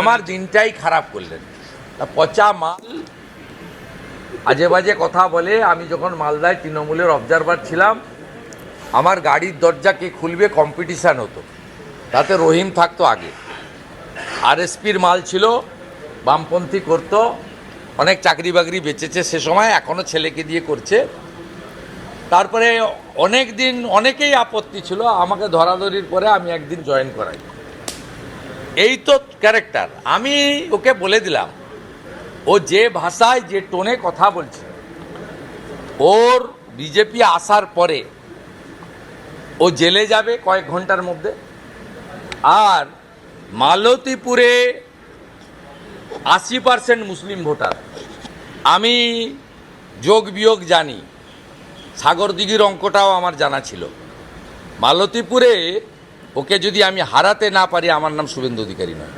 আমার দিনটাই খারাপ করলেন। তা পচা মাল আজে বাজে কথা বলে আমি যখন মালদায় তৃণমূলের অবজারভার ছিলাম আমার গাড়ির দরজা কে খুলবে কম্পিটিশান হতো। তাতে রহিম থাকতো আগে। আরএসপির মাল ছিল বামপন্থী করতো অনেক চাকরি বাকরি বেঁচেছে সে সময় এখনও ছেলেকে দিয়ে করছে। তারপরে অনেক দিন অনেকেই আপত্তি ছিল আমাকে ধরাধরির পরে আমি একদিন জয়েন করাই। এই তো ক্যারেক্টার আমি ওকে বলে দিলাম, ও যে ভাষায়, যে টোনে কথা বলছে, ওর বিজেপি আসার পরে ও জেলে যাবে কয়েক ঘণ্টার মধ্যে। আর মালতীপুরে আশি পার্সেন্ট মুসলিম ভোটার। আমি যোগ বিয়োগ জানি, সাগরদিঘির অঙ্কটাও আমার জানা ছিল। মালতীপুরে ওকে যদি আমি হারাতে না পারি আমার নাম শুভেন্দু অধিকারী নয়।